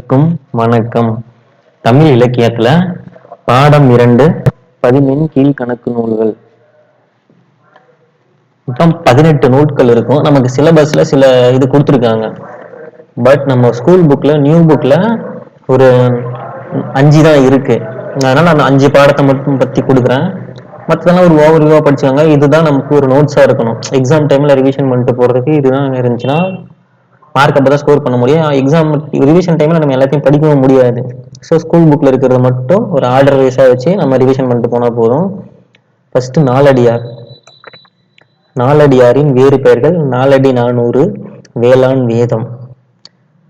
அனைவருக்கும் வணக்கம். தமிழ் இலக்கியத்துல பாடம் இரண்டு பதினெண் கீழ்கணக்கு நூல்கள். மொத்தம் பதினெட்டு நூல்கள் இருக்கும். நமக்கு சிலபஸ்ல சில இது கொடுத்துருக்காங்க. பட் நம்ம ஸ்கூல் புக்ல நியூ புக்ல ஒரு அஞ்சு தான் இருக்கு. அதனால நான் அஞ்சு பாடத்தை மட்டும் பத்தி கொடுக்குறேன். மற்றதெல்லாம் ஒரு ஓவர்வியூவா படிச்சாங்க இதுதான் நமக்கு ஒரு நோட்ஸா இருக்கணும். எக்ஸாம் டைம்ல ரிவிஷன் பண்ணிட்டு போறதுக்கு இதுதான் இருந்துச்சுன்னா மார்க் அப்போ தான் ஸ்கோர் பண்ண முடியும். எக்ஸாம் ரிவிஷன் டைமில் நம்ம எல்லாத்தையும் படிக்கவும் முடியாது. ஸோ ஸ்கூல் புக்கில் இருக்கிறத மட்டும் ஒரு ஆர்டர் வைஸாக வச்சு நம்ம ரிவிஷன் பண்ணிட்டு போனால் போதும். ஃபஸ்ட்டு நாலடியார். நாலடியாரின் வேறு பெயர்கள் நாலடி நானூறு வேளாண் வேதம்.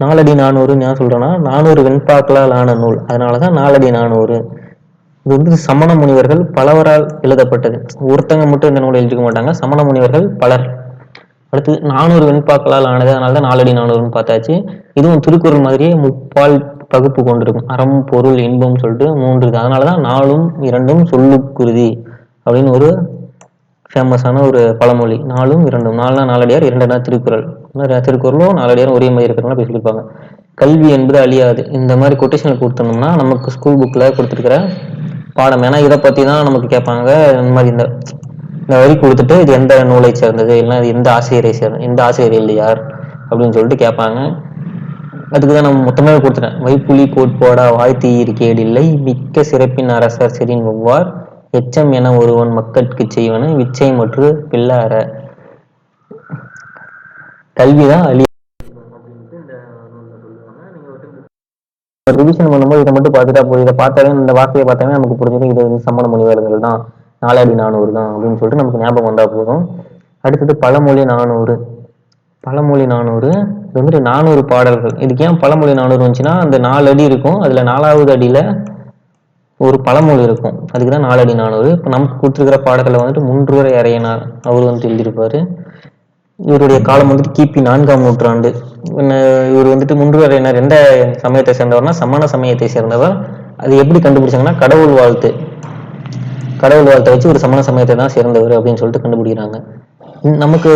நாலடி நானூறுன்னு ஏன் சொல்கிறேன்னா நானூறு வெண்பாக்களால் ஆன நூல். அதனால தான் நாலடி நானூறு. இது வந்து சமண முனிவர்கள் பலவரால் எழுதப்பட்டது. ஒருத்தங்க மட்டும் இந்த நூலை எழுதிக்க மாட்டாங்க. சமண முனிவர்கள் பலர். அடுத்து நானூறு வெண்பாக்களால் ஆனது. அதனால தான் நாலடி நானூறுன்னு பார்த்தாச்சு. இதுவும் திருக்குறள் மாதிரியே முப்பால் பகுப்பு கொண்டிருக்கும். அறம் பொருள் இன்பம் சொல்லிட்டு மூன்று இருக்கு. அதனால தான் நாலும் இரண்டும் சொல்லுக்குருதி அப்படின்னு ஒரு ஃபேமஸான ஒரு பழமொழி. நாலும் இரண்டும். நாலுனா நாலடியார் இரண்டுனா திருக்குறள். திருக்குறளும் நாலடியாரும் ஒரே மாதிரி இருக்கிறனால அப்படி சொல்லியிருப்பாங்க கல்வி என்பது அழியாது. இந்த மாதிரி கொட்டேஷன் கொடுத்தோம்னா நமக்கு ஸ்கூல் புக்கில் கொடுத்துருக்கிற பாடம். ஏன்னா இதை பற்றி தான் நமக்கு கேட்பாங்க. இந்த மாதிரி இந்த இந்த வரி கொடுத்துட்டு இது எந்த நூலை சேர்ந்தது? இல்லை இது எந்த ஆசிரியரை சேர்ந்தது எந்த ஆசிரியர் இல்லையார் அப்படின்னு சொல்லிட்டு கேட்பாங்க. அதுக்கு தான் நம்ம மொத்தமாக கொடுத்துட்டேன். வைப்புலி கோட்பாடா இருக்கேடு இல்லை மிக்க சிறப்பின் அரசர் செறின் ஒவ்வார் எச்சம் என ஒருவன் மக்களுக்கு செய்வன விச்சை மற்றும் பிள்ளார. கல்விதான் அழி ரிவிஷன் பண்ணும்போது இதை மட்டும் பார்த்துட்டா போதும். இதை பார்த்தாலே இந்த வார்த்தையை பார்த்தாலே நமக்கு புரிஞ்சிடும் இது வந்து சம்மண முனிவர்கள் தான் நாலடி நானூறு தான் அப்படின்னு சொல்லிட்டு நமக்கு ஞாபகம் வந்தால் போதும். அடுத்தது பழமொழி நானூறு. பழமொழி நானூறு இது வந்துட்டு நானூறு பாடல்கள். இதுக்கு ஏன் பழமொழி நானூறு வந்துச்சுன்னா அந்த நாலு அடி இருக்கும். அதில் நாலாவது அடியில் ஒரு பழமொழி இருக்கும். அதுக்கு தான் நாலடி நானூறு. இப்போ நமக்கு கொடுத்துருக்கிற பாடல்களை வந்துட்டு முன்றுவரை அறையனார் அவர் வந்துட்டு எழுதியிருப்பார். இவருடைய காலம் வந்துட்டு கிபி நான்காம் நூற்றாண்டு. இவர் வந்துட்டு முன்றுவரையினர் எந்த சமயத்தை சேர்ந்தவர்னா சமண சமயத்தை சேர்ந்தவர். அது எப்படி கண்டுபிடிச்சாங்கன்னா கடவுள் வாழ்த்து. கடவுள் வாழ்த்தை வச்சு ஒரு சமண சமயத்தை தான் சேர்ந்தவர் அப்படின்னு சொல்லிட்டு கண்டுபிடிக்கிறாங்க. நமக்கு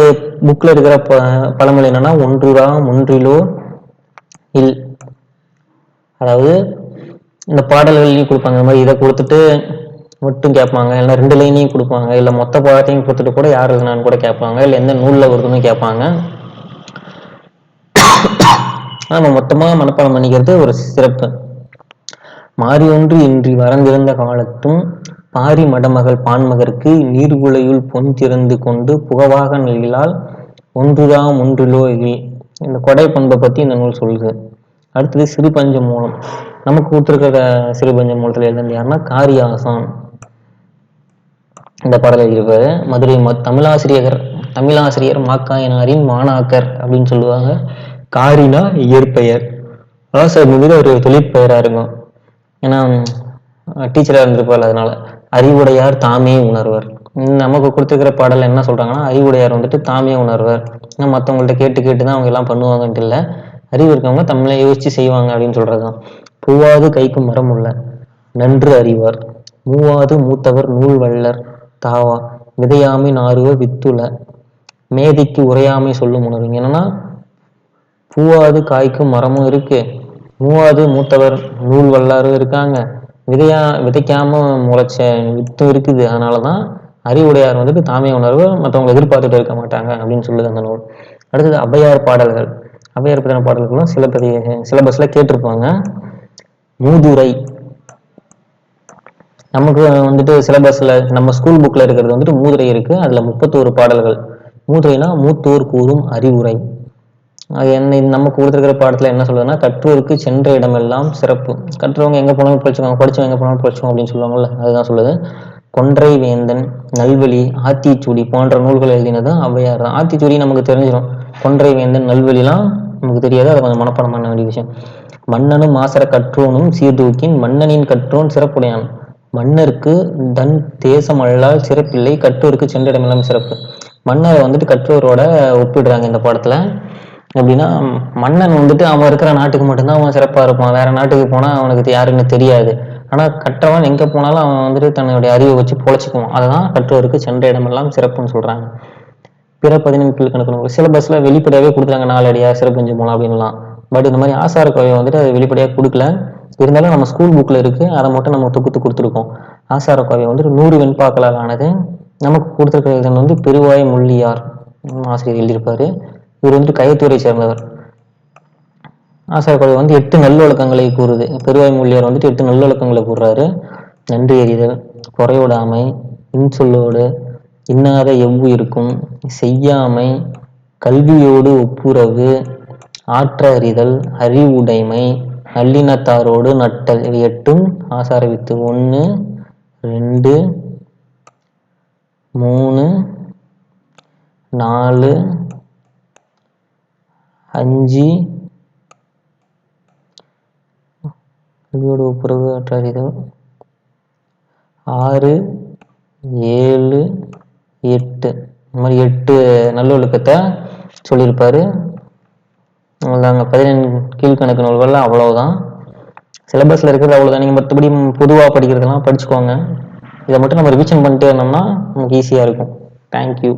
புக்ல இருக்கிற ப பழமொழி என்னன்னா ஒன்றுரா ஒன்றிலோ இல். அதாவது இந்த பாடல்கள்லையும் கொடுப்பாங்க. இந்த மாதிரி இதை கொடுத்துட்டு மட்டும் கேட்பாங்க. இல்லை ரெண்டு லைனையும் கொடுப்பாங்க. இல்லை மொத்த பாடத்தையும் கொடுத்துட்டு கூட யார் எழுதுனான்னு கூட கேட்பாங்க. இல்லை எந்த நூலில் வருதுன்னு கேட்பாங்க. நம்ம மொத்தமாக மனப்பாடம் பண்ணிக்கிறது ஒரு சிறப்பு. மாறி ஒன்று இன்றி வரந்திருந்த காலத்தும் பாரி மடமகள் பான்மகருக்கு நீர்குலையுள் பொன் திறந்து கொண்டு புகவாக நெல்லால் ஒன்றுதாம் ஒன்றிலோ இல் இந்த கொடை பண்பை பத்தி இந்த நூல் சொல்லுது. அடுத்தது சிறுபஞ்ச மூலம். நமக்கு கொடுத்துருக்கிற சிறுபஞ்ச மூலத்தில் எழுதுனது யாருன்னா காரியாசான். இந்த பாடல் எழுதியிருப்பாரு. மதுரை ம தமிழாசிரியர் தமிழாசிரியர் மாக்காயனாரின் மாணாக்கர் அப்படின்னு சொல்லுவாங்க. காரினா இயற்பெயர். ஆசிரியர் மீது ஒரு தொழிற்பெயராக இருக்கும். ஏன்னா டீச்சராக இருந்திருப்பார் அதனால. அறிவுடையார் தாமே உணர்வர். நமக்கு கொடுத்துருக்கிற பாடல் என்ன சொல்றாங்கன்னா அறிவுடையார் வந்துட்டு தாமே உணர்வர். ஏன்னா மற்றவங்கள்ட்ட கேட்டு கேட்டு தான் அவங்க எல்லாம் பண்ணுவாங்கன்ட்டு இல்லை. அறிவு இருக்கவங்க தமிழை யோசிச்சு செய்வாங்க அப்படின்னு சொல்றதுதான். பூவாது கைக்கு மரம் உள்ள நன்று அறிவார். மூவாது மூத்தவர் நூல் வள்ளர். தாவா விதையாமை நாறுவ வித்துல மேதைக்கு உரையாமை சொல்லும் உணர்வு என்னன்னா பூவாது காய்க்கும் மரமும் இருக்கு. மூவாது மூத்தவர் நூல் வல்லாரும் இருக்காங்க. விதையா விதைக்காம முளைச்ச வித்தும் இருக்குது. அதனாலதான் அறிவுடையார் வந்துட்டு தாமே உணர்வு மற்றவங்களை எதிர்பார்த்துட்டு இருக்க மாட்டாங்க அப்படின்னு சொல்லுது அந்த நூல். அடுத்தது அபையார் பாடல்கள். அபையார் பற்றின பாடல்களும் சிலபதி சிலபஸில் சிலபஸ்ல கேட்டிருப்பாங்க. மூதுரை. நமக்கு வந்துட்டு சிலபஸ்ல நம்ம ஸ்கூல் புக்ல இருக்கிறது வந்துட்டு மூதுரை இருக்கு. அதுல முப்பத்தோரு பாடல்கள். மூதுரைனா மூத்தோர் கூறும் அறிவுரை. என்ன இது நமக்கு கொடுத்துருக்கிற பாடத்துல என்ன சொல்லுதுன்னா கற்றோருக்கு சென்ற இடமெல்லாம் சிறப்பு. கற்றவங்க எங்க போனாலும் படிச்சுக்கோங்க படிச்சவங்க எங்க போனாலும் படிச்சோம் அப்படின்னு சொல்லுவாங்கல்ல அதுதான் சொல்லுது. கொன்றை வேந்தன் நல்வழி ஆத்திச்சூடி போன்ற நூல்கள் எழுதினது ஔவையார் தான். ஆத்திச்சூடி நமக்கு தெரிஞ்சிடும் கொன்றை வேந்தன் நல்வழிலாம் நமக்கு தெரியாது. அதை கொஞ்சம் மனப்பாடம் பண்ண வேண்டிய விஷயம். மன்னனும் மாசர கற்றோனும் சீர்தூக்கின் மன்னனின் கற்றோன் சிறப்புடையான். மன்னருக்கு தன் தேசம் அல்லால் சிறப்பில்லை கற்றோருக்கு சென்ற இடமெல்லாம் சிறப்பு. மன்னரை வந்துட்டு கற்றோரோட ஒப்பிடுறாங்க இந்த பாடத்தில். எப்படின்னா மன்னன் வந்துட்டு அவன் இருக்கிற நாட்டுக்கு மட்டும்தான் அவன் சிறப்பா இருப்பான். வேற நாட்டுக்கு போனா அவனுக்கு யாருன்னு தெரியாது. ஆனா கற்றவன் எங்க போனாலும் அவன் வந்துட்டு தன்னுடைய அறிவை வச்சு பொழைச்சிக்குவான். அதுதான் கற்றோருக்கு சென்ற இடமெல்லாம் சிறப்புன்னு சொல்றாங்க. பிற பதினெட்டு கணக்கு சிலபஸ்ல வெளிப்படையாவே கொடுக்குறாங்க. நாலடியா சிறப்பஞ்சு மூலம் அப்படின்லாம் பட் இந்த மாதிரி ஆசார கோவை வந்துட்டு அது வெளிப்படையாக கொடுக்கல. இருந்தாலும் நம்ம ஸ்கூல் புக்கில் இருக்குது அதை மட்டும் நம்ம தொகுத்து கொடுத்துருக்கோம். ஆசார கோவை வந்துட்டு நூறு வெண்பாக்களால் ஆனது நமக்கு கொடுத்துருக்கிற இதன் வந்து பெருவாய் முள்ளியார் ஆசிரியர் எழுதியிருப்பாரு. இவர் வந்து கைத்துறை சேர்ந்தவர். ஆசார வந்து எட்டு நல்லொழுக்கங்களை கூறுது. பெருவாய் மொழியார் வந்துட்டு எட்டு நல்லொழுக்கங்களை கூறுறாரு. நன்றி அறிதல் குறையோடாமை இன்சொல்லோடு இன்னாத எவ்வு இருக்கும் செய்யாமை கல்வியோடு ஒப்புரவு ஆற்ற அறிதல் அறிவுடைமை நல்லினத்தாரோடு நட்டல் இவை எட்டும் ஆசார வித்து ஒன்று ரெண்டு மூணு நாலு அஞ்சு. கல்வியோடு ஒப்புரவு அற்றாரிதம். ஆறு ஏழு எட்டு. இந்த மாதிரி எட்டு நல்லொழுக்கத்தை சொல்லியிருப்பாரு. அவ்வளோதாங்க பதினெண்டு கீழ்கணக்கு நூல்கள்லாம் அவ்வளவுதான். சிலபஸில் இருக்கிறது அவ்வளோதான் நீங்கள் மற்றபடி பொதுவாக படிக்கிறதுலாம் படிச்சுக்கோங்க. இதை மட்டும் நம்ம ரிவிஷன் பண்ணிட்டே இருந்தோம்னா நமக்கு ஈஸியாக இருக்கும். தேங்க்யூ